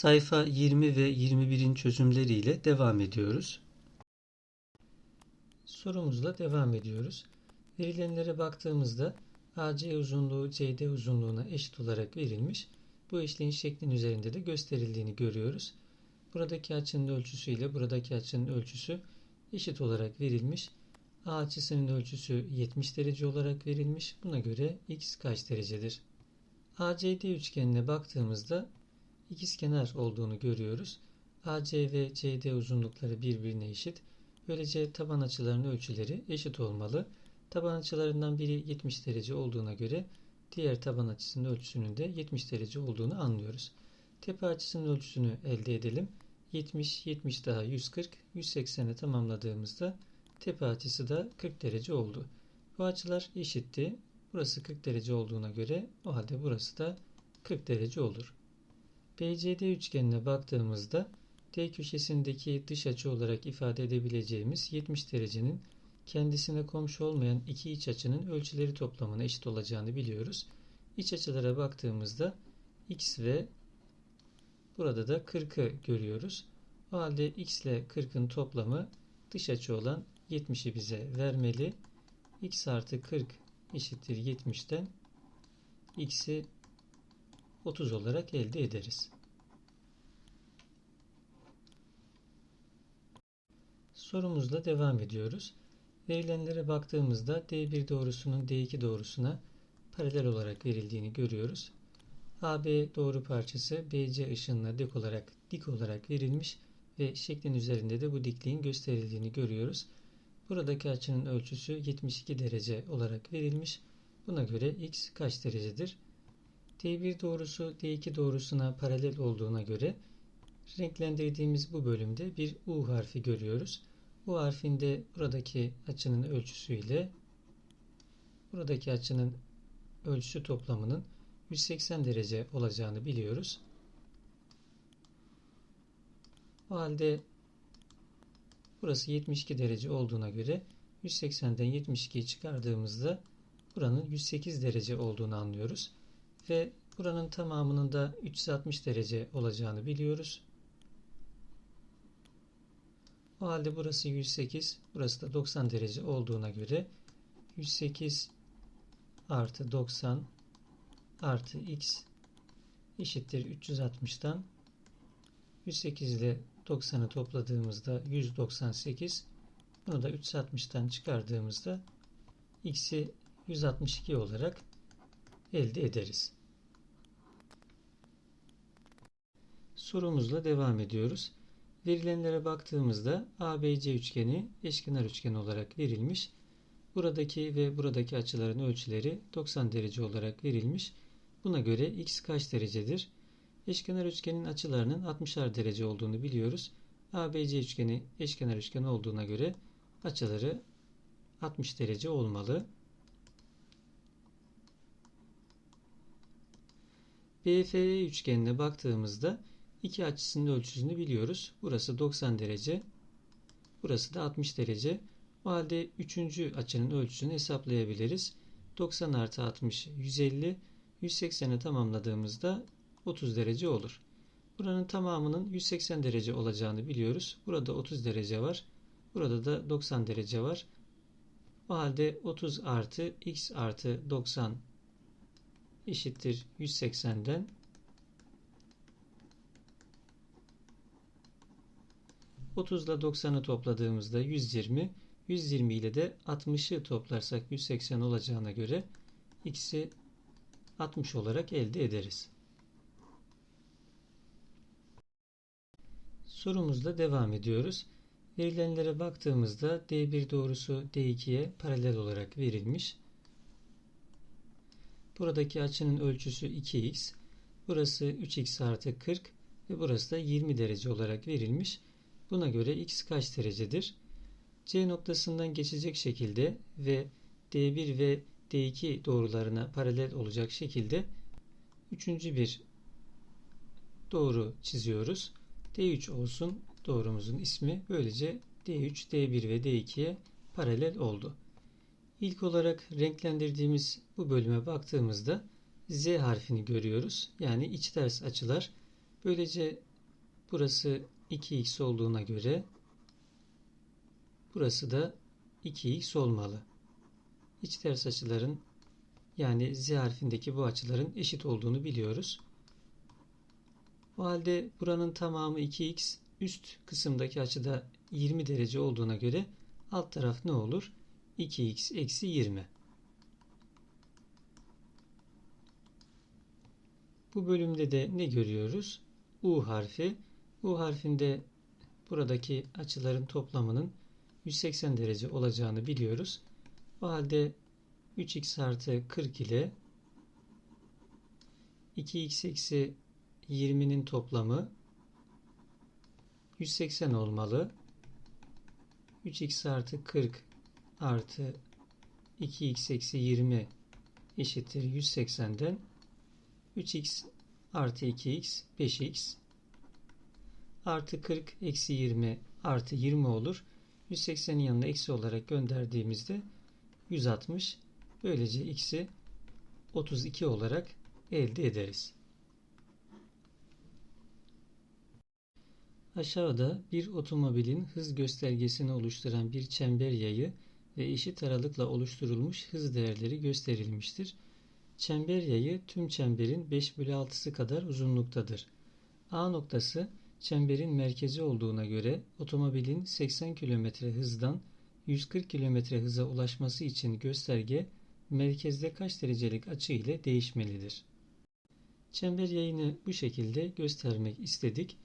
Sayfa 20 ve 21'in çözümleriyle devam ediyoruz. Sorumuzla devam ediyoruz. Verilenlere baktığımızda AC uzunluğu CD uzunluğuna eşit olarak verilmiş. Bu eşliğin şeklin üzerinde de gösterildiğini görüyoruz. Buradaki açının ölçüsü ile buradaki açının ölçüsü eşit olarak verilmiş. A açısının ölçüsü 70 derece olarak verilmiş. Buna göre x kaç derecedir? ACD üçgenine baktığımızda ikizkenar olduğunu görüyoruz. AC ve CD uzunlukları birbirine eşit. Böylece taban açılarının ölçüleri eşit olmalı. Taban açılarından biri 70 derece olduğuna göre diğer taban açısının ölçüsünün de 70 derece olduğunu anlıyoruz. Tepe açısının ölçüsünü elde edelim. 70, 70 daha 140, 180'e tamamladığımızda tepe açısı da 40 derece oldu. Bu açılar eşitti. Burası 40 derece olduğuna göre o halde burası da 40 derece olur. BCD üçgenine baktığımızda D köşesindeki dış açı olarak ifade edebileceğimiz 70 derecenin kendisine komşu olmayan iki iç açının ölçüleri toplamına eşit olacağını biliyoruz. İç açılara baktığımızda x ve burada da 40'ı görüyoruz. O halde x ile 40'ın toplamı dış açı olan 70'i bize vermeli. x artı 40 eşittir 70'ten x'i 30 olarak elde ederiz. Sorumuzla devam ediyoruz. Verilenlere baktığımızda D1 doğrusunun D2 doğrusuna paralel olarak verildiğini görüyoruz. AB doğru parçası BC ışınına dik olarak dik olarak verilmiş ve şeklin üzerinde de bu dikliğin gösterildiğini görüyoruz. Buradaki açının ölçüsü 72 derece olarak verilmiş. Buna göre x kaç derecedir? D1 doğrusu D2 doğrusuna paralel olduğuna göre renklendirdiğimiz bu bölümde bir U harfi görüyoruz. Bu harfinde buradaki açının ölçüsüyle buradaki açının ölçüsü toplamının 180 derece olacağını biliyoruz. O halde burası 72 derece olduğuna göre 180'den 72'yi çıkardığımızda buranın 108 derece olduğunu anlıyoruz. Ve buranın tamamının da 360 derece olacağını biliyoruz. O halde burası 108, burası da 90 derece olduğuna göre 108 artı 90 artı x eşittir 360'tan 108 ile 90'ı topladığımızda 198 bunu da 360'tan çıkardığımızda x'i 162 olarak elde ederiz. Sorumuzla devam ediyoruz. Verilenlere baktığımızda ABC üçgeni eşkenar üçgen olarak verilmiş. Buradaki ve buradaki açıların ölçüleri 90 derece olarak verilmiş. Buna göre x kaç derecedir? Eşkenar üçgenin açılarının 60'ar derece olduğunu biliyoruz. ABC üçgeni eşkenar üçgen olduğuna göre açıları 60 derece olmalı. BFE üçgenine baktığımızda iki açısının ölçüsünü biliyoruz. Burası 90 derece. Burası da 60 derece. O halde üçüncü açının ölçüsünü hesaplayabiliriz. 90 artı 60 150. 180'i tamamladığımızda 30 derece olur. Buranın tamamının 180 derece olacağını biliyoruz. Burada 30 derece var. Burada da 90 derece var. O halde 30 artı x artı 90 eşittir 180'den 30 ile 90'ı topladığımızda 120, 120 ile de 60'ı toplarsak 180 olacağına göre x'i 60 olarak elde ederiz. Sorumuzla devam ediyoruz. Verilenlere baktığımızda D1 doğrusu D2'ye paralel olarak verilmiş. Buradaki açının ölçüsü 2x. Burası 3x artı 40 ve burası da 20 derece olarak verilmiş. Buna göre x kaç derecedir? C noktasından geçecek şekilde ve D1 ve D2 doğrularına paralel olacak şekilde üçüncü bir doğru çiziyoruz. D3 olsun doğrumuzun ismi. Böylece D3, D1 ve D2'ye paralel oldu. İlk olarak renklendirdiğimiz bu bölüme baktığımızda Z harfini görüyoruz. Yani iç ters açılar. Böylece Burası 2x olduğuna göre burası da 2x olmalı. İç ters açıların yani z harfindeki bu açıların eşit olduğunu biliyoruz. O halde buranın tamamı 2x üst kısımdaki açıda 20 derece olduğuna göre alt taraf ne olur? 2x eksi 20. Bu bölümde de ne görüyoruz? U harfi. U harfinde buradaki açıların toplamının 180 derece olacağını biliyoruz. O halde 3x artı 40 ile 2x eksi 20'nin toplamı 180 olmalı. 3x artı 40 artı 2x eksi 20 eşittir 180'den 3x artı 2x 5x artı 40 eksi 20 artı 20 olur. 180'in yanına eksi olarak gönderdiğimizde 160 böylece x'i 32 olarak elde ederiz. Aşağıda bir otomobilin hız göstergesini oluşturan bir çember yayı ve eşit aralıkla oluşturulmuş hız değerleri gösterilmiştir. Çember yayı tüm çemberin 5 bölü 6'sı kadar uzunluktadır. A noktası çemberin merkezi olduğuna göre otomobilin 80 km hızdan 140 km hıza ulaşması için gösterge merkezde kaç derecelik açı ile değişmelidir. Çember yayını bu şekilde göstermek istedik.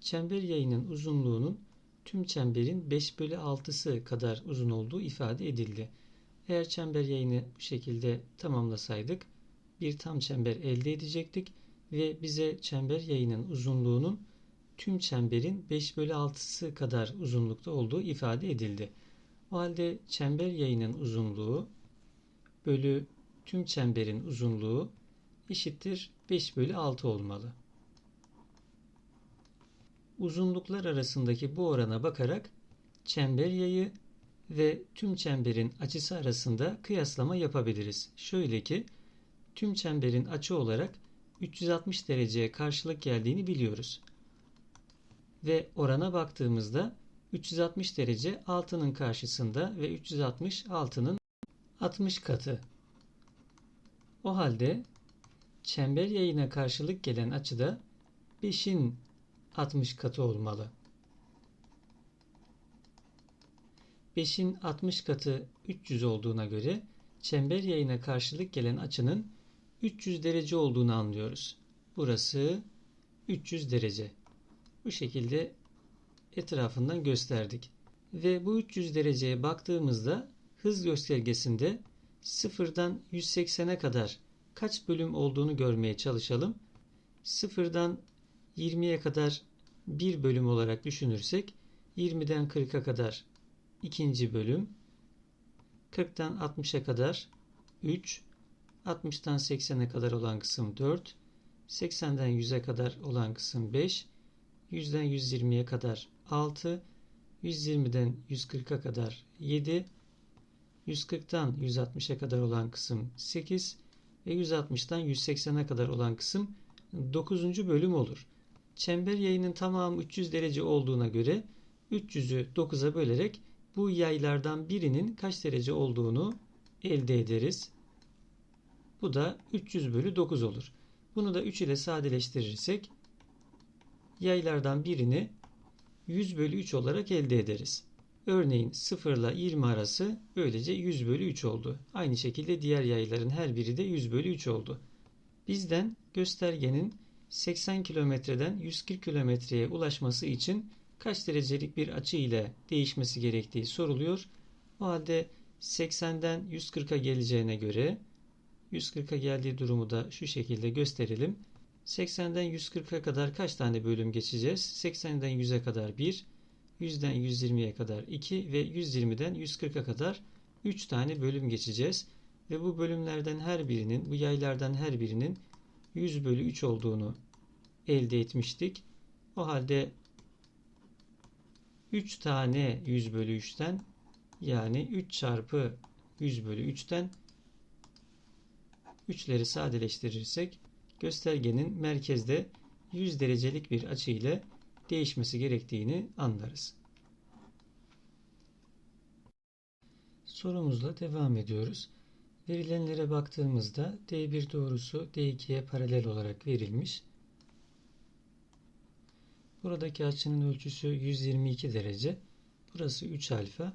Çember yayının uzunluğunun tüm çemberin 5 bölü 6'sı kadar uzun olduğu ifade edildi. Eğer çember yayını bu şekilde tamamlasaydık bir tam çember elde edecektik ve bize çember yayının uzunluğunun tüm çemberin 5 bölü 6'sı kadar uzunlukta olduğu ifade edildi. O halde çember yayının uzunluğu bölü tüm çemberin uzunluğu eşittir 5 bölü 6 olmalı. Uzunluklar arasındaki bu orana bakarak çember yayı ve tüm çemberin açısı arasında kıyaslama yapabiliriz. Şöyle ki tüm çemberin açı olarak 360 dereceye karşılık geldiğini biliyoruz. Ve orana baktığımızda 360 derece 6'nın karşısında ve 360 6'nın 60 katı. O halde çember yayına karşılık gelen açıda 5'in 60 katı olmalı. 5'in 60 katı 300 olduğuna göre çember yayına karşılık gelen açının 300 derece olduğunu anlıyoruz. Burası 300 derece. Bu şekilde etrafından gösterdik. Ve bu 300 dereceye baktığımızda hız göstergesinde sıfırdan 180'e kadar kaç bölüm olduğunu görmeye çalışalım. Sıfırdan 20'ye kadar bir bölüm olarak düşünürsek 20'den 40'a kadar ikinci bölüm 40'tan 60'a kadar 3 60'tan 80'e kadar olan kısım 4 80'den 100'e kadar olan kısım 5 100'den 120'ye kadar 6 120'den 140'a kadar 7 140'tan 160'a kadar olan kısım 8 ve 160'tan 180'e kadar olan kısım 9. bölüm olur. Çember yayının tamamı 300 derece olduğuna göre 300'ü 9'a bölerek bu yaylardan birinin kaç derece olduğunu elde ederiz. Bu da 300 bölü 9 olur. Bunu da 3 ile sadeleştirirsek yaylardan birini 100 bölü 3 olarak elde ederiz. Örneğin 0 ile 20 arası böylece 100 bölü 3 oldu. Aynı şekilde diğer yayların her biri de 100 bölü 3 oldu. Bizden göstergenin 80 kilometreden 140 kilometreye ulaşması için kaç derecelik bir açı ile değişmesi gerektiği soruluyor. O halde 80'den 140'a geleceğine göre 140'a geldiği durumu da şu şekilde gösterelim. 80'den 140'a kadar kaç tane bölüm geçeceğiz? 80'den 100'e kadar 1, 100'den 120'ye kadar 2 ve 120'den 140'a kadar 3 tane bölüm geçeceğiz. Ve bu bölümlerden her birinin, bu yaylardan her birinin 100 bölü 3 olduğunu elde etmiştik. O halde 3 tane 100 bölü 3'ten yani 3 çarpı 100 bölü 3'ten 3'leri sadeleştirirsek göstergenin merkezde 100 derecelik bir açı ile değişmesi gerektiğini anlarız. Sorumuzla devam ediyoruz. Verilenlere baktığımızda D1 doğrusu D2'ye paralel olarak verilmiş. Buradaki açının ölçüsü 122 derece. Burası 3 alfa.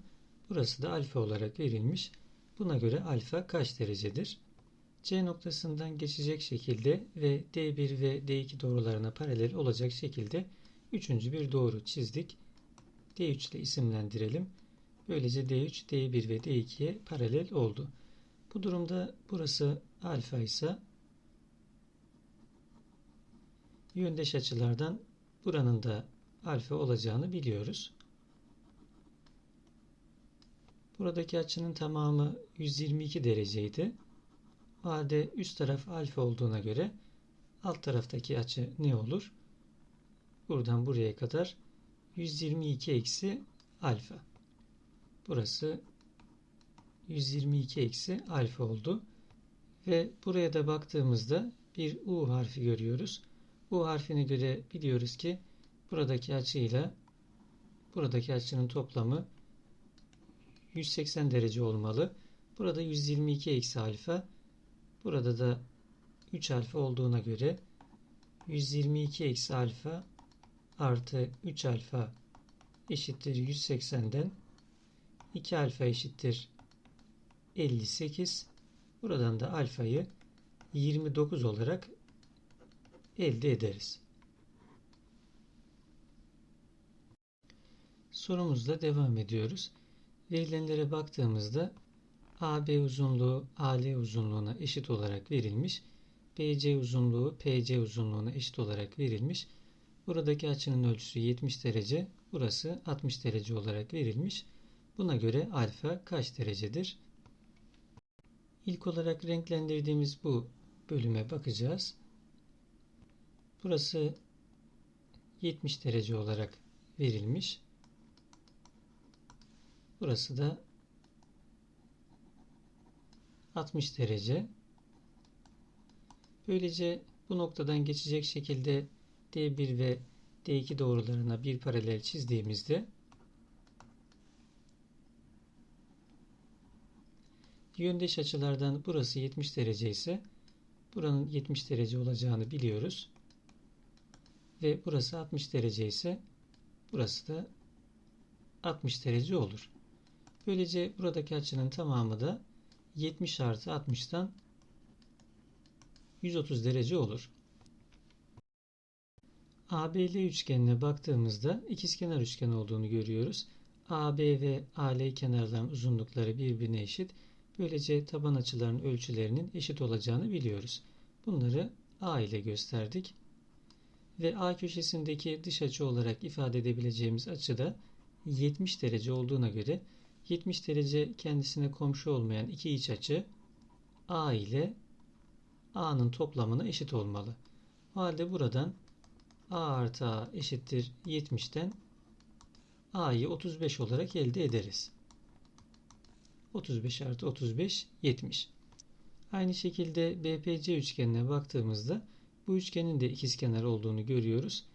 Burası da alfa olarak verilmiş. Buna göre alfa kaç derecedir? C noktasından geçecek şekilde ve D1 ve D2 doğrularına paralel olacak şekilde üçüncü bir doğru çizdik. D3 ile isimlendirelim. Böylece D3, D1 ve D2'ye paralel oldu. Bu durumda burası alfa ise yöndeş açılardan buranın da alfa olacağını biliyoruz. Buradaki açının tamamı 122 dereceydi. O halde üst taraf alfa olduğuna göre alt taraftaki açı ne olur? Buradan buraya kadar 122 eksi alfa. Burası 122 eksi alfa oldu. Ve buraya da baktığımızda bir U harfi görüyoruz. U harfine göre biliyoruz ki buradaki açıyla buradaki açının toplamı 180 derece olmalı. Burada 122 eksi alfa. Burada da 3 alfa olduğuna göre 122 eksi alfa artı 3 alfa eşittir 180'den 2 alfa eşittir 58. Buradan da alfayı 29 olarak elde ederiz. Sorumuzla devam ediyoruz. Verilenlere baktığımızda AB uzunluğu AL uzunluğuna eşit olarak verilmiş. BC uzunluğu PC uzunluğuna eşit olarak verilmiş. Buradaki açının ölçüsü 70 derece, burası 60 derece olarak verilmiş. Buna göre alfa kaç derecedir? İlk olarak renklendirdiğimiz bu bölüme bakacağız. Burası 70 derece olarak verilmiş. Burası da 60 derece. Böylece bu noktadan geçecek şekilde D1 ve D2 doğrularına bir paralel çizdiğimizde yöndeş açılardan burası 70 derece ise buranın 70 derece olacağını biliyoruz. Ve burası 60 derece ise burası da 60 derece olur. Böylece buradaki açının tamamı da 70 artı 60'tan 130 derece olur. ABL üçgenine baktığımızda ikizkenar üçgen olduğunu görüyoruz. AB ve AL kenarların uzunlukları birbirine eşit. Böylece taban açılarının ölçülerinin eşit olacağını biliyoruz. Bunları A ile gösterdik. Ve A köşesindeki dış açı olarak ifade edebileceğimiz açı da 70 derece olduğuna göre 70 derece kendisine komşu olmayan iki iç açı A ile A'nın toplamına eşit olmalı. O halde buradan A artı A eşittir 70'ten A'yı 35 olarak elde ederiz. 35 artı 35 70. Aynı şekilde BPC üçgenine baktığımızda bu üçgenin de ikizkenar olduğunu görüyoruz.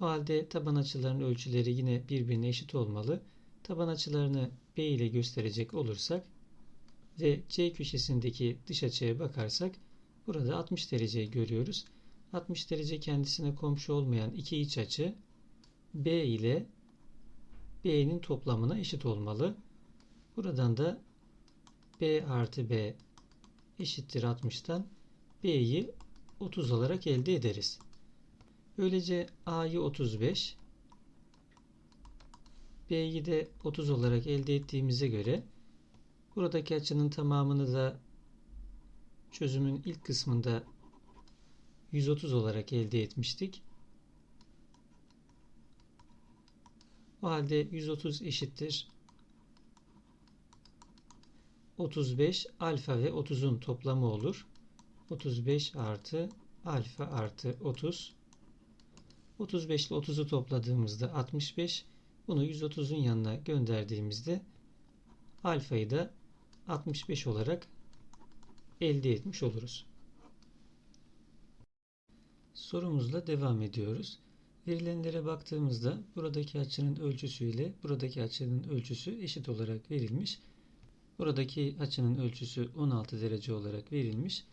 O halde taban açılarının ölçüleri yine birbirine eşit olmalı. Taban açılarını B ile gösterecek olursak ve C köşesindeki dış açıya bakarsak burada 60 dereceyi görüyoruz. 60 derece kendisine komşu olmayan iki iç açı B ile B'nin toplamına eşit olmalı. Buradan da B artı B eşittir 60'tan B'yi 30 olarak elde ederiz. Böylece A'yı 35 B'yi de 30 olarak elde ettiğimize göre buradaki açının tamamını da çözümün ilk kısmında 130 olarak elde etmiştik. O halde 130 eşittir 35 alfa ve 30'un toplamı olur. 35 artı alfa artı 30. 35 ile 30'u topladığımızda 65. Bunu 130'un yanına gönderdiğimizde alfayı da 65 olarak elde etmiş oluruz. Sorumuzla devam ediyoruz. Verilenlere baktığımızda buradaki açının ölçüsü ile buradaki açının ölçüsü eşit olarak verilmiş. Buradaki açının ölçüsü 16 derece olarak verilmiş.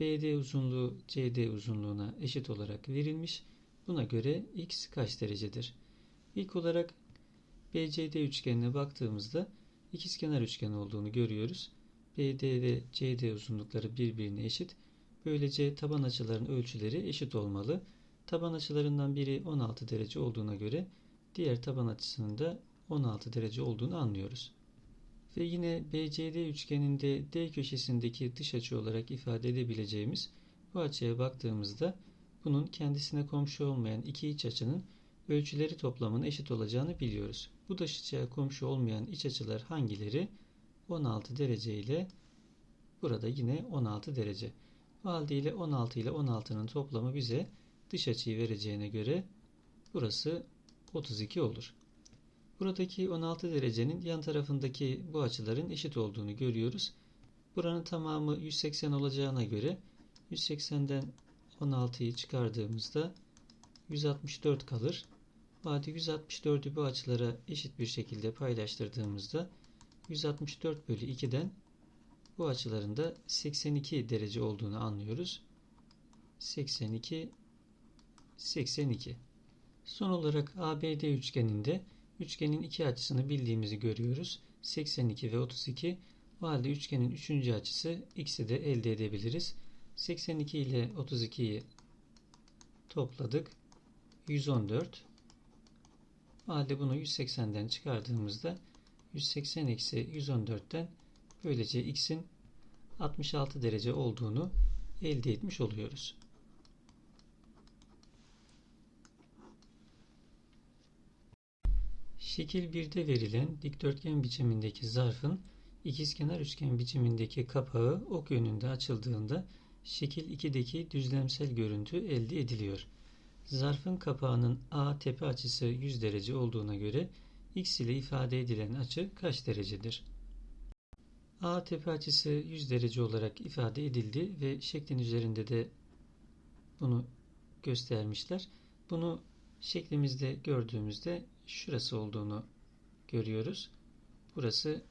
BD uzunluğu CD uzunluğuna eşit olarak verilmiş. Buna göre x kaç derecedir? İlk olarak BCD üçgenine baktığımızda ikizkenar üçgen olduğunu görüyoruz. BD ve CD uzunlukları birbirine eşit. Böylece taban açıların ölçüleri eşit olmalı. Taban açılarından biri 16 derece olduğuna göre diğer taban açısının da 16 derece olduğunu anlıyoruz. Ve yine BCD üçgeninde D köşesindeki dış açı olarak ifade edebileceğimiz bu açıya baktığımızda bunun kendisine komşu olmayan iki iç açının ölçüleri toplamının eşit olacağını biliyoruz. Bu dış açıya komşu olmayan iç açılar hangileri? 16 derece ile burada yine 16 derece. O halde ile 16 ile 16'nın toplamı bize dış açıyı vereceğine göre burası 32 olur. Buradaki 16 derecenin yan tarafındaki bu açıların eşit olduğunu görüyoruz. Buranın tamamı 180 olacağına göre 180'den 16'yı çıkardığımızda 164 kalır. Vadi 164'ü bu açılara eşit bir şekilde paylaştırdığımızda 164 bölü 2'den bu açıların da 82 derece olduğunu anlıyoruz. 82 82 Son olarak ABD üçgeninde üçgenin iki açısını bildiğimizi görüyoruz. 82 ve 32 o halde üçgenin üçüncü açısı x'i de elde edebiliriz. 82 ile 32'yi topladık. 114 halde bunu 180'den çıkardığımızda 180 eksi 114'ten böylece x'in 66 derece olduğunu elde etmiş oluyoruz. Şekil 1'de verilen dikdörtgen biçimindeki zarfın ikizkenar üçgen biçimindeki kapağı ok yönünde açıldığında şekil 2'deki düzlemsel görüntü elde ediliyor. Zarfın kapağının A tepe açısı 100 derece olduğuna göre x ile ifade edilen açı kaç derecedir? A tepe açısı 100 derece olarak ifade edildi ve şeklin üzerinde de bunu göstermişler. Bunu şeklimizde gördüğümüzde şurası olduğunu görüyoruz. Burası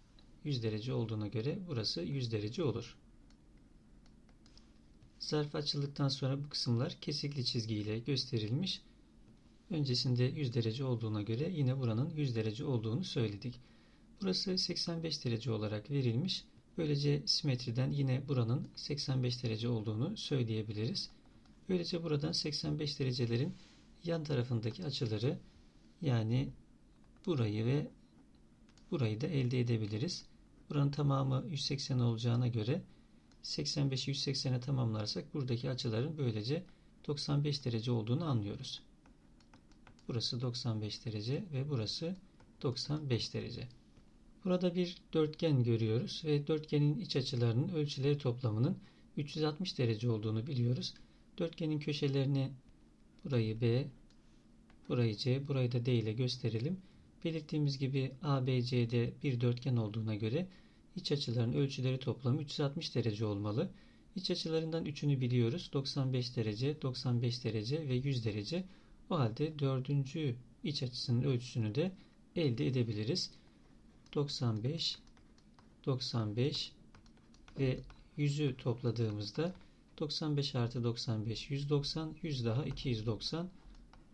100 derece olduğuna göre burası 100 derece olur. Zarf açıldıktan sonra bu kısımlar kesikli çizgiyle gösterilmiş. Öncesinde 100 derece olduğuna göre yine buranın 100 derece olduğunu söyledik. Burası 85 derece olarak verilmiş. Böylece simetriden yine buranın 85 derece olduğunu söyleyebiliriz. Böylece buradan 85 derecelerin yan tarafındaki açıları yani burayı ve burayı da elde edebiliriz. Buranın tamamı 180 olacağına göre 85'i 180'e tamamlarsak buradaki açıların böylece 95 derece olduğunu anlıyoruz. Burası 95 derece ve burası 95 derece. Burada bir dörtgen görüyoruz ve dörtgenin iç açılarının ölçüleri toplamının 360 derece olduğunu biliyoruz. Dörtgenin köşelerini burayı B, burayı C, burayı da D ile gösterelim. Belirttiğimiz gibi ABC'de bir dörtgen olduğuna göre iç açıların ölçüleri toplamı 360 derece olmalı. İç açılarından üçünü biliyoruz. 95 derece, 95 derece ve 100 derece. O halde dördüncü iç açısının ölçüsünü de elde edebiliriz. 95, 95 ve 100'ü topladığımızda 95 artı 95 190, 100 daha 290.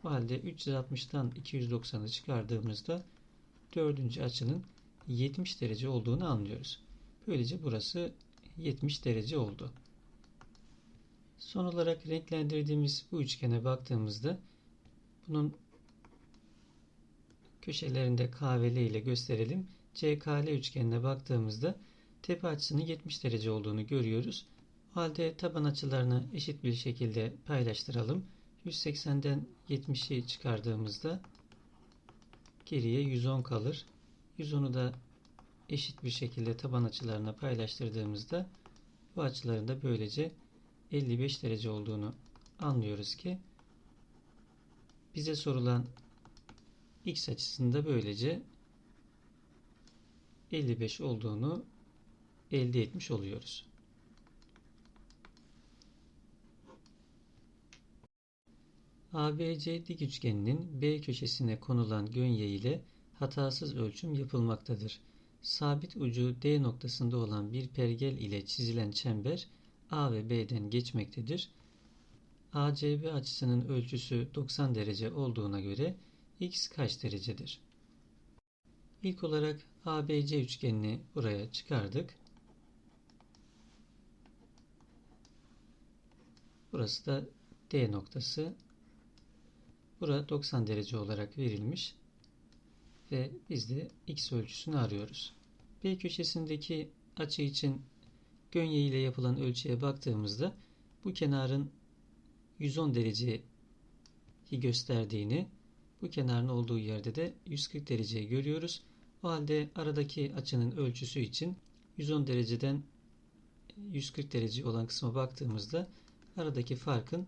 O halde 360'tan 290'ı çıkardığımızda dördüncü açının 70 derece olduğunu anlıyoruz. Böylece burası 70 derece oldu. Son olarak renklendirdiğimiz bu üçgene baktığımızda bunun köşelerinde kahveli ile gösterelim. CKL üçgenine baktığımızda tepe açısının 70 derece olduğunu görüyoruz. O halde taban açılarını eşit bir şekilde paylaştıralım. 180'den 70'i çıkardığımızda geriye 110 kalır. 110'u da eşit bir şekilde taban açılarına paylaştırdığımızda bu açıların da böylece 55 derece olduğunu anlıyoruz ki bize sorulan x açısında böylece 55 olduğunu elde etmiş ABC dik üçgeninin B köşesine konulan gönye ile hatasız ölçüm yapılmaktadır. Sabit ucu D noktasında olan bir pergel ile çizilen çember A ve B'den geçmektedir. ACB açısının ölçüsü 90 derece olduğuna göre x kaç derecedir? İlk olarak ABC üçgenini buraya çıkardık. Burası da D noktası. Bura 90 derece olarak verilmiş ve biz de x ölçüsünü arıyoruz. B köşesindeki açı için gönye ile yapılan ölçüye baktığımızda bu kenarın 110 dereceyi gösterdiğini, bu kenarın olduğu yerde de 140 dereceyi görüyoruz. O halde aradaki açının ölçüsü için 110 dereceden 140 derece olan kısma baktığımızda aradaki farkın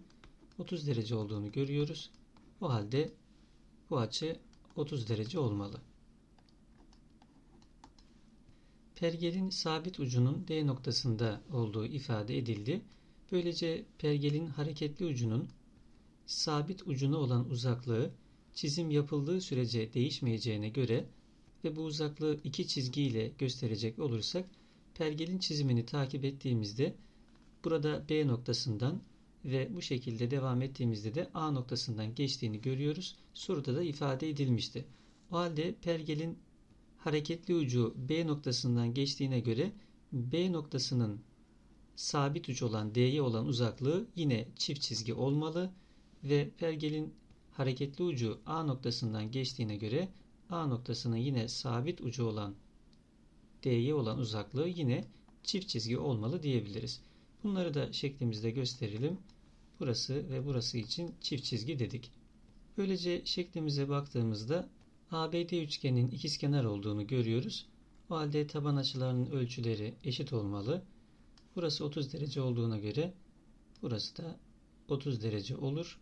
30 derece olduğunu görüyoruz. O halde bu açı 30 derece olmalı. Pergelin sabit ucunun D noktasında olduğu ifade edildi. Böylece pergelin hareketli ucunun sabit ucuna olan uzaklığı çizim yapıldığı sürece değişmeyeceğine göre ve bu uzaklığı iki çizgi ile gösterecek olursak pergelin çizimini takip ettiğimizde burada B noktasından ve bu şekilde devam ettiğimizde de A noktasından geçtiğini görüyoruz. Soruda da ifade edilmişti. O halde pergelin hareketli ucu B noktasından geçtiğine göre B noktasının sabit uç olan D'ye olan uzaklığı yine çift çizgi olmalı ve pergelin hareketli ucu A noktasından geçtiğine göre A noktasının yine sabit ucu olan D'ye olan uzaklığı yine çift çizgi olmalı diyebiliriz. Bunları da şeklimizde gösterelim. Burası ve burası için çift çizgi dedik. Böylece şeklimize baktığımızda ABD üçgeninin ikizkenar olduğunu görüyoruz. O halde taban açılarının ölçüleri eşit olmalı. Burası 30 derece olduğuna göre burası da 30 derece olur.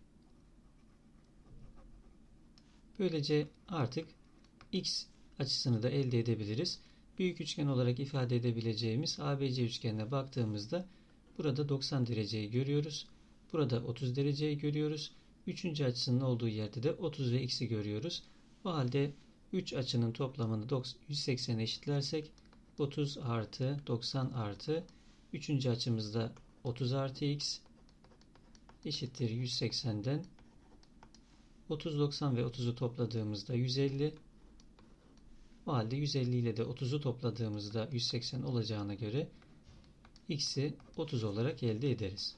Böylece artık x açısını da elde edebiliriz. Büyük üçgen olarak ifade edebileceğimiz ABC üçgenine baktığımızda burada 90 dereceyi görüyoruz. Burada 30 dereceyi görüyoruz. Üçüncü açısının olduğu yerde de 30 ve x'i görüyoruz. O halde 3 açının toplamını 180 eşitlersek 30 artı 90 artı 3. açımızda 30 artı x eşittir 180'den 30, 90 ve 30'u topladığımızda 150 o halde 150 ile de 30'u topladığımızda 180 olacağına göre x'i 30 olarak elde ederiz.